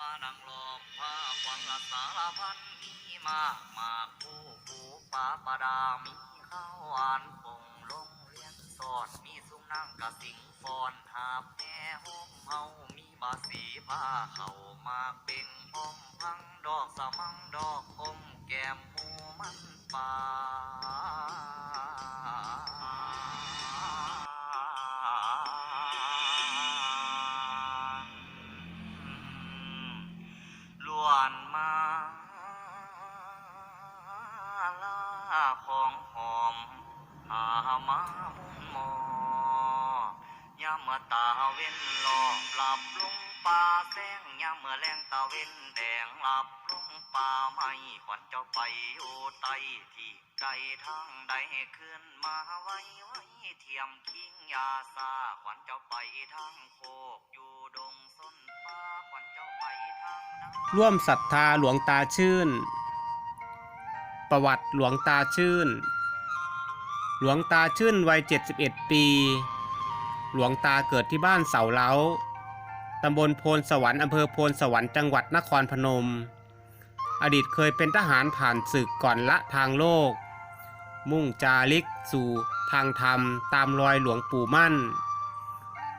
มานังหลอกผ้าควันละสารพันมีมากมากผู้ผู้ป่าประดามีข้าวหวานปงลงเรียนสอดมีสุนั่งกะสิงฟอนหาบแม่ห้มเฮามีบาสีผ้าเขามากเป็นพ้อมพังดอกสะมังดอกอมแก้มหมูมันป่า ตาเว้นหลอกหลับลงป่าแสงยามเมื่อแรงตาเว้นแดงหลับลงป่าไม่ขวัญเจ้าไปอยู่ใต้ที่ใดทางใดขึ้นมาไว้ไว้เทียมคิงยาซาขวัญเจ้าไปทางโคกอยู่ดงส้นป่าขวัญเจ้าไปทางร่วมศรัทธาหลวงตาชื่น ประวัติหลวงตาชื่น หลวงตาชื่นวัย 71 ปี หลวงตาเกิดที่บ้านเสาเล้าตำบลโพนสวรรค์อำเภอโพนสวรรค์จังหวัดนครพนม อดีตเคยเป็นทหารผ่านศึกก่อนละทางโลก มุ่งจาริกสู่ทางธรรมตามรอยหลวงปู่มั่น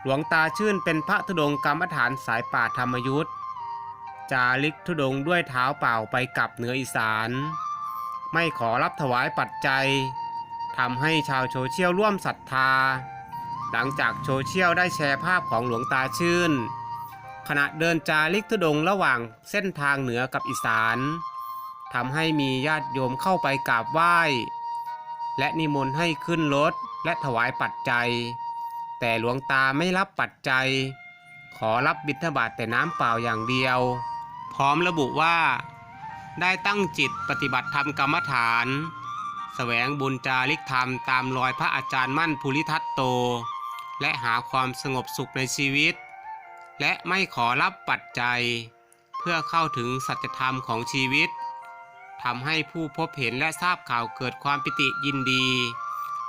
หลวงตาชื่นเป็นพระธุดงค์กรรมฐานสายป่าธรรมยุทธจาริกธุดงค์ด้วยเท้าเปล่าไปกลับเหนืออีสาน ไม่ขอรับถวายปัจจัยทำให้ชาวโซเชียลร่วมศรัทธา หลังจากโซเชียลได้แชร์ภาพของหลวงตาชื่น ขณะเดินจาริกธุดงระหว่างเส้นทางเหนือกับอีสานทำให้มีญาติโยมเข้าไปกราบไหว้ และนิมนต์ให้ขึ้นรถและถวายปัจจัย แต่หลวงตาไม่รับปัจจัย ขอรับบิณฑบาตแต่น้ำเปล่าอย่างเดียว พร้อมระบุว่า ได้ตั้งจิตปฏิบัติธรรมกรรมฐานแสวงบุญจาริกธรรมตามรอยพระอาจารย์มั่นภูริทัตโต และหาความสงบสุขในชีวิต และไม่ขอรับปัจจัย เพื่อเข้าถึงสัจธรรมของชีวิตทำให้ผู้พบเห็นและทราบข่าวเกิดความปิติยินดี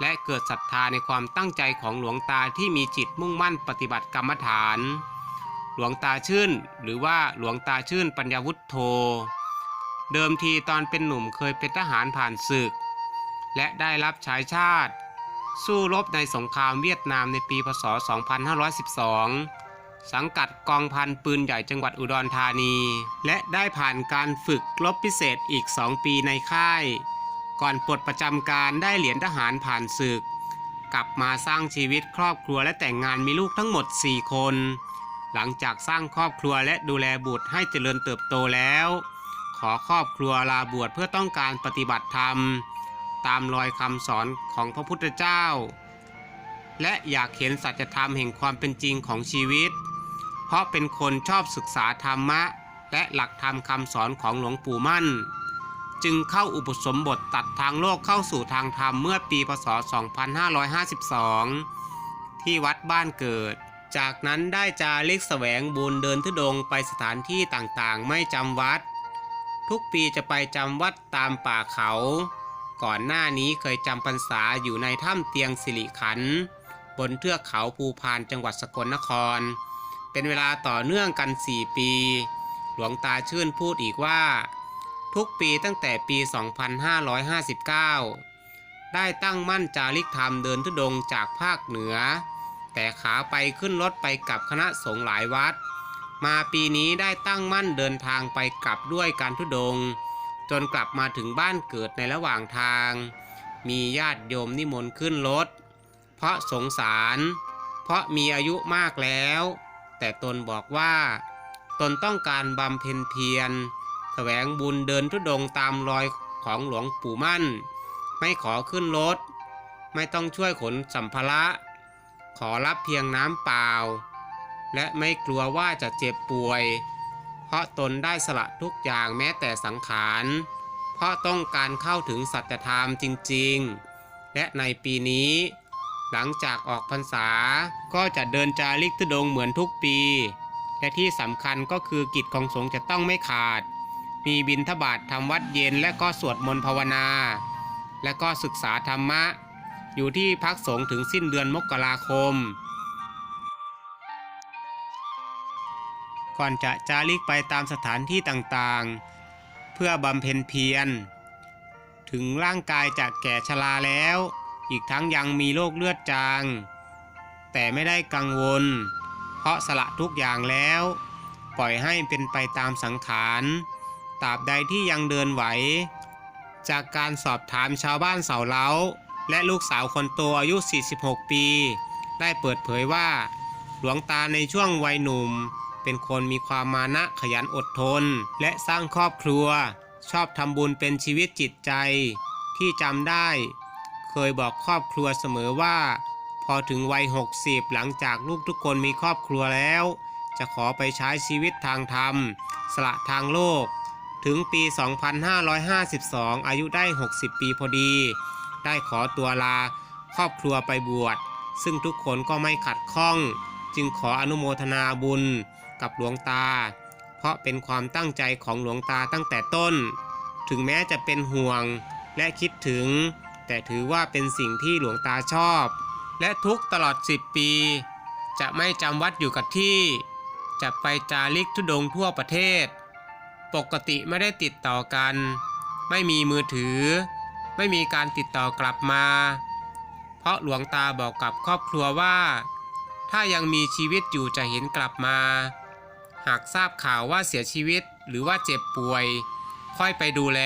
และเกิดศรัทธาในความตั้งใจของหลวงตาที่มีจิตมุ่งมั่นปฏิบัติกรรมฐาน หลวงตาชื่น หรือว่าหลวงตาชื่นปัญญาวุฒโธ เดิมทีตอนเป็นหนุ่มเคยเป็นทหารผ่านศึก และได้รับใช้ชาติ สู้รบในสงครามเวียดนามในปีพศ 2512 สังกัดกองพันปืนใหญ่จังหวัดอุดรธานี และได้ผ่านการฝึกรบพิเศษอีก 2 ปีในค่าย ก่อนปลดประจำการได้เหรียญทหารผ่านศึก กลับมาสร้างชีวิตครอบครัวและแต่งงานมีลูกทั้งหมด 4 คน หลังจากสร้างครอบครัวและดูแลบุตรให้เจริญเติบโตแล้ว ขอครอบครัวลาบวชเพื่อต้องการปฏิบัติธรรม ตามรอยคำสอนของพระพุทธเจ้า และอยากเห็นสัจธรรมแห่งความเป็นจริงของชีวิต เพราะเป็นคนชอบศึกษาธรรมะ และหลักธรรมคำสอนของหลวงปู่มั่น จึงเข้าอุปสมบทตัดทางโลกเข้าสู่ทางธรรมเมื่อปีพศ 2552 ที่วัดบ้านเกิด จากนั้นได้จาริกแสวงบุญเดินทุดงไปสถานที่ต่างๆ ไม่จำวัดทุกปีจะไปจำวัดตามป่าเขา ก่อนหน้านี้เคยจำพรรษาอยู่ในถ้ำเตียงสิริขัน บนเทือกเขาภูพานจังหวัดสกลนคร เป็นเวลาต่อเนื่องกัน 4 ปี หลวงตาชื่นพูดอีกว่า ทุกปีตั้งแต่ปี 2559 ได้ตั้งมั่นจาริกธรรมเดินทุดงค์จากภาคเหนือ แต่ขาไปขึ้นรถไปกับคณะสงฆ์หลายวัด มาปีนี้ได้ตั้งมั่นเดินทางไปกลับด้วยการทุดงค์ จนกลับมาถึงบ้านเกิดในระหว่างทาง มีญาติโยมนิมนต์ขึ้นรถ เพราะสงสาร เพราะมีอายุมากแล้ว แต่ตนบอกว่า ตนต้องการบำเพ็ญเพียร แสวงบุญเดินทุดงตามรอยของหลวงปู่มั่น ไม่ขอขึ้นรถ ไม่ต้องช่วยขนสัมภาระ ขอรับเพียงน้ำเปล่า และไม่กลัวว่าจะเจ็บป่วย เพราะตนได้สละทุกอย่างแม้แต่สังขาร เพราะต้องการเข้าถึงสัจธรรมจริง ๆ และในปีนี้ หลังจากออกพรรษาก็จะเดินจาริกทุดงเหมือนทุกปี และที่สำคัญก็คือกิจของสงฆ์จะต้องไม่ขาด มีบิณฑบาตทำวัดเย็นและก็สวดมนต์ภาวนา และก็ศึกษาธรรมะ อยู่ที่พักสงฆ์ถึงสิ้นเดือนมกราคม ก่อนจะจาริกไปตามสถานที่ต่างๆ เพื่อบำเพ็ญเพียร ถึงร่างกายจะแก่ชราแล้ว อีกทั้งยังมีโรคเลือดจาง แต่ไม่ได้กังวล เพราะสละทุกอย่างแล้ว ปล่อยให้เป็นไปตามสังขารตราบใดที่ยังเดินไหว จากการสอบถามชาวบ้านเสาเล้า และลูกสาวคนโตอายุ 46 ปี ได้เปิดเผยว่า หลวงตาในช่วงวัยหนุ่ม เป็นคนมีความมานะขยันอดทน และสร้างครอบครัว ชอบทำบุญเป็นชีวิตจิตใจ ที่จำได้ เคยบอกครอบครัวเสมอว่า พอถึงวัย 60 หลังจากลูกทุกคนมีครอบครัวแล้ว จะขอไปใช้ชีวิตทางธรรม สละทางโลก ถึงปี 2552 อายุได้ 60 ปีพอดี ได้ขอตัวลาครอบครัวไปบวชซึ่งทุกคนก็ไม่ขัดข้อง จึงขออนุโมทนาบุญ กับหลวงตา เพราะเป็นความตั้งใจของหลวงตาตั้งแต่ต้น ถึงแม้จะเป็นห่วงและคิดถึง แต่ถือว่าเป็นสิ่งที่หลวงตาชอบ และทุกตลอด 10 ปี จะไม่จำวัดอยู่กับที่ จะไปจาริกทุดงทั่วประเทศ ปกติไม่ได้ติดต่อกัน ไม่มีมือถือ ไม่มีการติดต่อกลับมา เพราะหลวงตาบอกกับครอบครัวว่าถ้ายังมีชีวิตอยู่จะเห็นกลับมา หากทราบข่าวว่าเสียชีวิตหรือว่าเจ็บป่วย ค่อยไปดูแล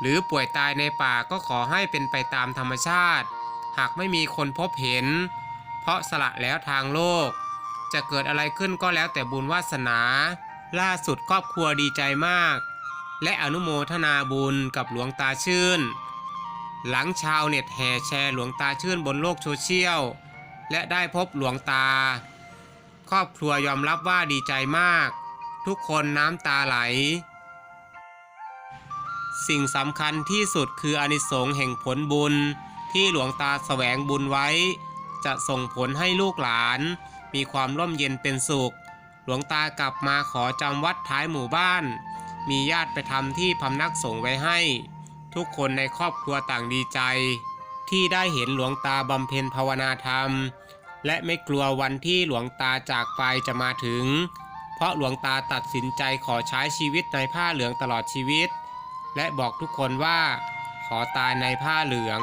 หรือป่วยตายในป่าก็ขอให้เป็นไปตามธรรมชาติ หากไม่มีคนพบเห็น เพราะสละแล้วทางโลก จะเกิดอะไรขึ้นก็แล้วแต่บุญวาสนา ล่าสุดครอบครัวดีใจมาก และอนุโมทนาบุญกับหลวงตาชื่น หลังชาวเน็ตแห่แชร์หลวงตาชื่นบนโลกโซเชียลและได้พบหลวงตา ครอบครัวยอมรับว่าดีใจมาก ทุกคนน้ำตาไหล สิ่งสำคัญที่สุดคืออนิสงส์แห่งผลบุญที่หลวงตาแสวงบุญไว้ จะส่งผลให้ลูกหลาน มีความร่มเย็นเป็นสุข หลวงตากลับมาขอจำวัดท้ายหมู่บ้าน มีญาติไปทำที่พำนักสงฆ์ไว้ให้ ทุกคนในครอบครัวต่างดีใจ ที่ได้เห็นหลวงตาบำเพ็ญภาวนาธรรม และไม่กลัววันที่หลวงตาจากไปจะมาถึง เพราะหลวงตาตัดสินใจขอใช้ชีวิตในผ้าเหลืองตลอดชีวิต และบอกทุกคนว่า ขอตายในผ้าเหลือง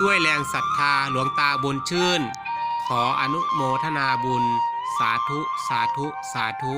ด้วยแรงศรัทธาหลวงตาบุญชื่น ขออนุโมทนาบุญ สาธุ สาธุ สาธุ